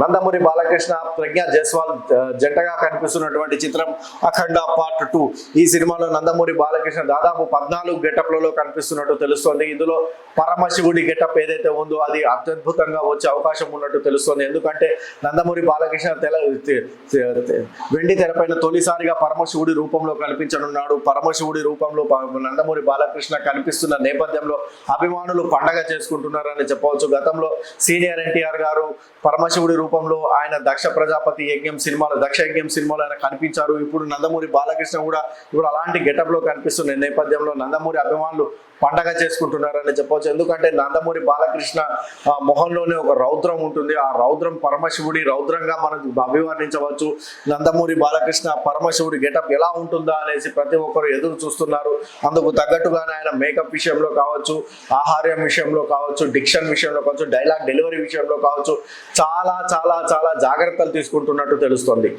నందమూరి బాలకృష్ణ ప్రజ్ఞ జైస్వాల్ జంటగా కనిపిస్తున్నటువంటి చిత్రం అఖండ పార్ట్ టూ. ఈ సినిమాలో నందమూరి బాలకృష్ణ దాదాపు పద్నాలుగు గెటప్లలో కనిపిస్తున్నట్టు తెలుస్తోంది. ఇందులో పరమశివుడి గెటప్ ఏదైతే ఉందో అది అత్యద్భుతంగా వచ్చే అవకాశం ఉన్నట్టు తెలుస్తోంది. ఎందుకంటే నందమూరి బాలకృష్ణ తెల వెండి తెరపైన తొలిసారిగా పరమశివుడి రూపంలో కనిపించనున్నాడు. పరమశివుడి రూపంలో నందమూరి బాలకృష్ణ కనిపిస్తున్న నేపథ్యంలో అభిమానులు పండగ చేసుకుంటున్నారని చెప్పవచ్చు. గతంలో సీనియర్ ఎన్టీఆర్ గారు పరమశివుడి రూపంలో ఆయన దక్ష ప్రజాపతి యజ్ఞం సినిమాలో దక్ష యజ్ఞం సినిమాలో ఆయన కనిపించారు. ఇప్పుడు నందమూరి బాలకృష్ణ కూడా ఇప్పుడు అలాంటి గెటప్లో కనిపిస్తున్న నేపథ్యంలో నందమూరి అభిమానులు పండగ చేసుకుంటున్నారని చెప్పవచ్చు ఎందుకంటే నందమూరి బాలకృష్ణ మొహంలోనే ఒక రౌద్రం ఉంటుంది. ఆ రౌద్రం పరమశివుడి రౌద్రంగా మనం అభివర్ణించవచ్చు. నందమూరి బాలకృష్ణ పరమశివుడి గెటప్ ఎలా ఉంటుందా అనేసి ప్రతి ఒక్కరు ఎదురు చూస్తున్నారు. అందుకు తగ్గట్టుగానే ఆయన మేకప్ విషయంలో కావచ్చు ఆహార్యం విషయంలో కావచ్చు డిక్షన్ విషయంలో కావచ్చు డైలాగ్ డెలివరీ విషయంలో కావచ్చు చాలా చాలా చాలా జాగ్రత్తలు తీసుకుంటున్నట్టు తెలుస్తుంది.